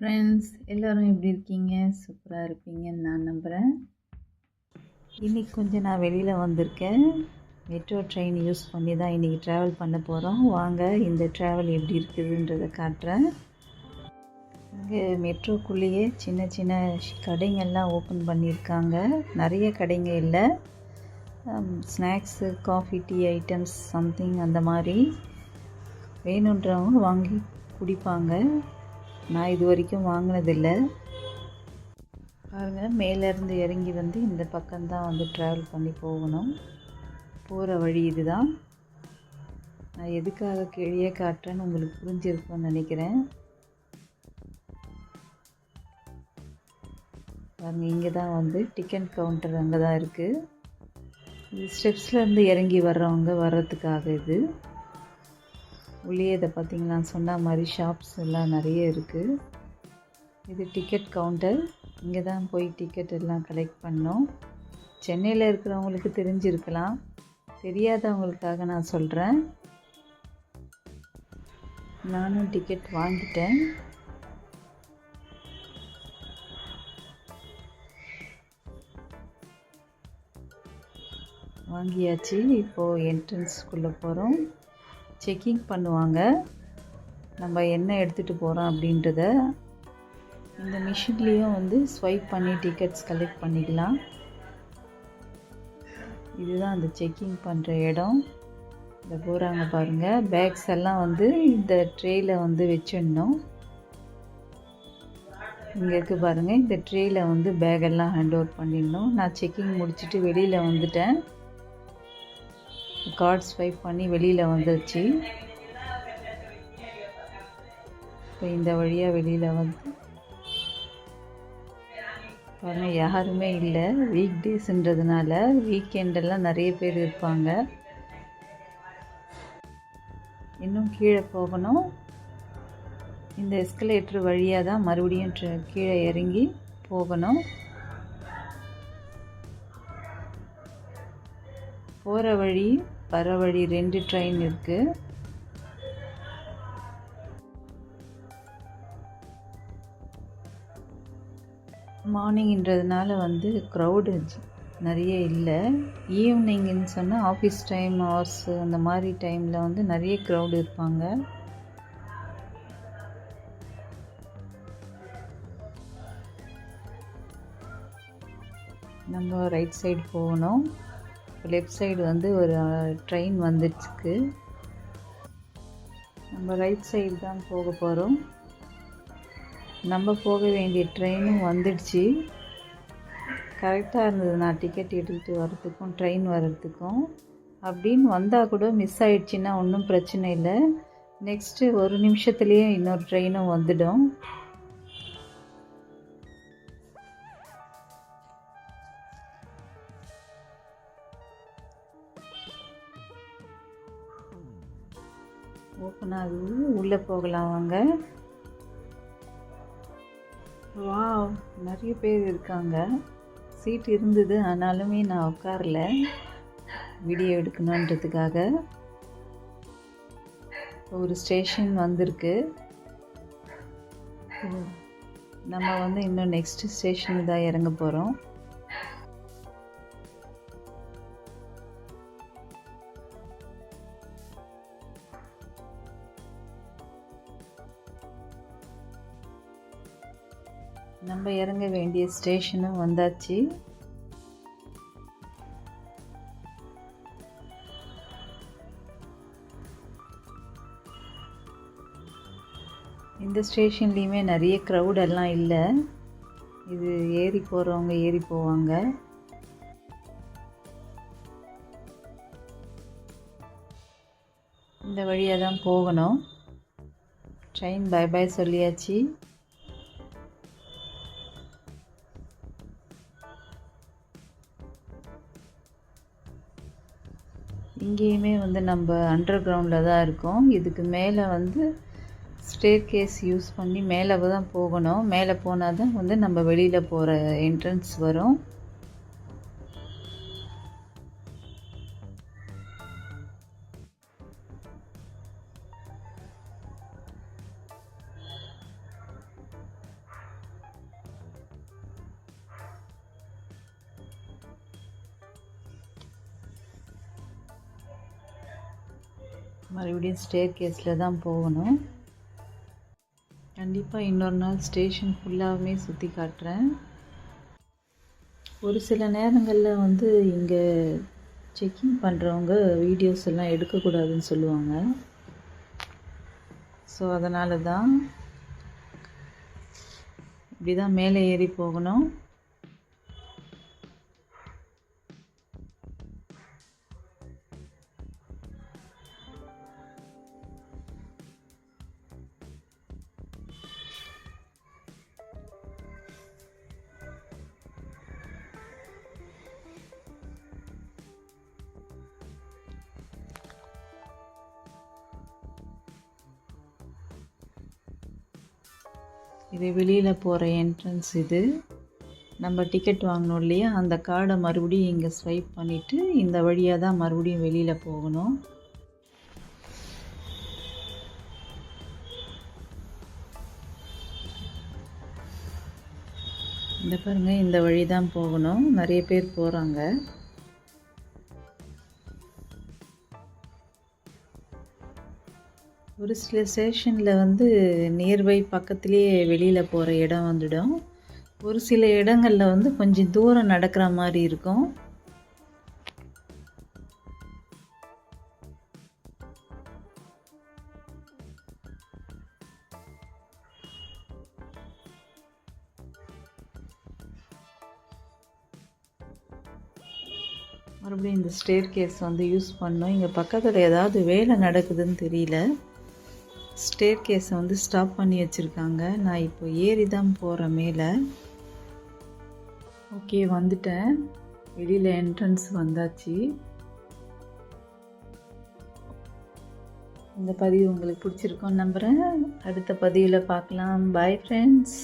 Friends எல்லோரும் எப்படி இருக்கீங்க? சூப்பராக இருப்பீங்கன்னு நான் நம்புகிறேன் இன்றைக்கி கொஞ்சம் நான் வெளியில் வந்திருக்கேன். மெட்ரோ ட்ரெயின் யூஸ் பண்ணி தான் இன்றைக்கி ட்ராவல் பண்ண போகிறோம் வாங்க இந்த ட்ராவல் எப்படி இருக்குதுன்றதை காட்டுறேன். இங்கே மெட்ரோக்குள்ளேயே சின்ன சின்ன கடைங்கள்லாம் ஓப்பன் பண்ணியிருக்காங்க. நிறைய கடைங்க இல்லை. Snacks coffee tea items something அந்த மாதிரி. வேணுன்றவங்க வாங்கி குடிப்பாங்க. நான் இது வரைக்கும் வாங்கினதில்லை. பாருங்கள் மேலேருந்து இறங்கி வந்து இந்த பக்கம்தான் வந்து ட்ராவல் பண்ணி போகணும். போகிற வழி இதுதான். நான் எதுக்காக கீழே காட்டுறேன்னு உங்களுக்கு புரிஞ்சிருக்கும்னு நினைக்கிறேன். பாருங்கள் இங்கே தான் வந்து டிக்கெட் கவுண்டர் அங்கே தான் இருக்குது இது ஸ்டெப்ஸ்லேருந்து இறங்கி வர்றவங்க வர்றதுக்காக இது. உள்ளே இதை பார்த்திங்களா சொன்ன மாதிரி ஷாப்ஸ் எல்லாம் நிறைய இருக்குது இது டிக்கெட் கவுண்டர் இங்கே தான் போய் டிக்கெட் எல்லாம் கலெக்ட் பண்ணோம். சென்னையில் இருக்கிறவங்களுக்கு தெரிஞ்சிருக்கலாம். தெரியாதவங்களுக்காக நான் சொல்கிறேன் நானும் டிக்கெட் வாங்கிட்டேன். வாங்கியாச்சு. இப்போது என்ட்ரன்ஸ்குள்ளே போகிறோம் செக்கிங் பண்ணுவாங்க. நம்ம என்ன எடுத்துகிட்டு போகிறோம் அப்படின்றத இந்த மிஷின்லேயும் வந்து ஸ்வைப் பண்ணி டிக்கெட்ஸ் கலெக்ட் பண்ணிக்கலாம். இதுதான் அந்த செக்கிங் பண்ணுற இடம். இந்த போகிறாங்க பாருங்கள் பேக்ஸ் எல்லாம் வந்து இந்த ட்ரேயில் வந்து வச்சிடணும். இங்கே இருக்குது பாருங்கள் இந்த ட்ரேயில் வந்து பேகெல்லாம் ஹேண்ட் ஓவர் பண்ணிடணும். நான் செக்கிங் முடிச்சுட்டு வெளியில் வந்துட்டேன். கார்ட் ஸ்வைப் பண்ணி வெளியில் வந்துடுச்சு இப்போ இந்த வழியாக வெளியில் வந்து. பாருங்கள் யாருமே இல்லை. வீக் டேஸுன்றதுனால வீக்கெண்டெல்லாம் நிறைய பேர் இருப்பாங்க. இன்னும் கீழே போகணும். இந்த எஸ்கலேட்டர் வழியாக தான் மறுபடியும் கீழே இறங்கி போகணும். போகிற வழி வர வழி ரெண்டு ட்ரெயின் இருக்குது மார்னிங்ன்றதுனால வந்து க்ரௌடு நிறைய இல்லை. ஈவினிங்னு சொன்னால் ஆஃபீஸ் டைம் ஹவர்ஸ் அந்த மாதிரி டைமில் வந்து நிறைய க்ரௌடு இருப்பாங்க. நம்ம ரைட் சைடு போகணும். லெஃப்ட் சைடு வந்து ஒரு ட்ரெயின் வந்துடுச்சுக்கு நம்ம ரைட் சைடு தான் போக போகிறோம் நம்ம போக வேண்டிய ட்ரெயினும் வந்துடுச்சு. கரெக்டாக இருந்தது. நான் டிக்கெட் எடுத்துகிட்டு வர்றதுக்கும் ட்ரெயின் வர்றதுக்கும். அப்படின்னு வந்தால் கூட மிஸ் ஆகிடுச்சின்னா ஒன்றும் பிரச்சனை இல்லை. நெக்ஸ்ட்டு ஒரு நிமிஷத்துலேயே இன்னொரு ட்ரெயினும் வந்துடும். ஓப்பன் ஆகுது உள்ளே போகலாம் வாங்க. வா நிறைய பேர் இருக்காங்க. சீட் இருந்தது ஆனாலுமே நான் உட்காரல. வீடியோ எடுக்கணுன்றதுக்காக. ஒரு ஸ்டேஷன் வந்திருக்கு. நம்ம வந்து இன்னும் நெக்ஸ்ட் ஸ்டேஷனுக்கு தான் இறங்க போகிறோம் நம்ம இறங்க வேண்டிய ஸ்டேஷனும் வந்தாச்சு. இந்த ஸ்டேஷன்லேயுமே நிறைய க்ரௌடெல்லாம் இல்லை. இது ஏறி போகிறவங்க ஏறி போவாங்க. இந்த வழியாக தான் போகணும். ட்ரெயின் பை பை சொல்லியாச்சு. இங்கேயுமே வந்து நம்ம அண்டர் கிரவுண்டில் தான் இருக்கோம். இதுக்கு மேலே வந்து ஸ்டேர் கேஸ் யூஸ் பண்ணி மேலே தான் போகணும். மேலே போனால் தான் வந்து நம்ம வெளியில் போகிற என்ட்ரன்ஸ் வரும். மறுபடியும் ஸ்டேர் கேஸில் தான் போகணும். கண்டிப்பாக இன்னொரு நாள் ஸ்டேஷன் ஃபுல்லாகவுமே சுற்றி காட்டுறேன். ஒரு சில நேரங்களில் வந்து இங்கே செக்கிங் பண்ணுறவங்க வீடியோஸ் எல்லாம் எடுக்கக்கூடாதுன்னு சொல்லுவாங்க. ஸோ அதனால தான் இப்படி தான் மேலே ஏறி போகணும். இது வெளியில் போகிற என்ட்ரன்ஸ் இது. நம்ம டிக்கெட் வாங்கினோம் இல்லையா? அந்த கார்டை மறுபடியும் இங்கே ஸ்வைப் பண்ணிவிட்டு இந்த வழியாக தான் மறுபடியும் வெளியில் போகணும். இந்த பாருங்கள் இந்த வழி தான் போகணும். நிறைய பேர் போகிறாங்க ஒரு சில ஸ்டேஷனில் வந்து நியர்பை பக்கத்துலேயே வெளியில் போகிற இடம் வந்துடும். ஒரு சில இடங்களில் வந்து கொஞ்சம் தூரம் நடக்கிற மாதிரி இருக்கும். மறுபடியும் இந்த ஸ்டேர் கேஸ் வந்து யூஸ் பண்ணோம் இங்கே பக்கத்தில் ஏதாவது வேலை நடக்குதுன்னு தெரியல. ஸ்டேர் கேஸை வந்து ஸ்டாப் பண்ணி வச்சுருக்காங்க. நான் இப்போ ஏறி தான் போகிற மேலே. ஓகே வந்துட்டேன். வெளியில் என்ட்ரன்ஸ் வந்தாச்சு. இந்த பதிவு உங்களுக்கு பிடிச்சிருக்கோன்னு நம்புகிறேன் அடுத்த பதிவில் பார்க்கலாம். Bye friends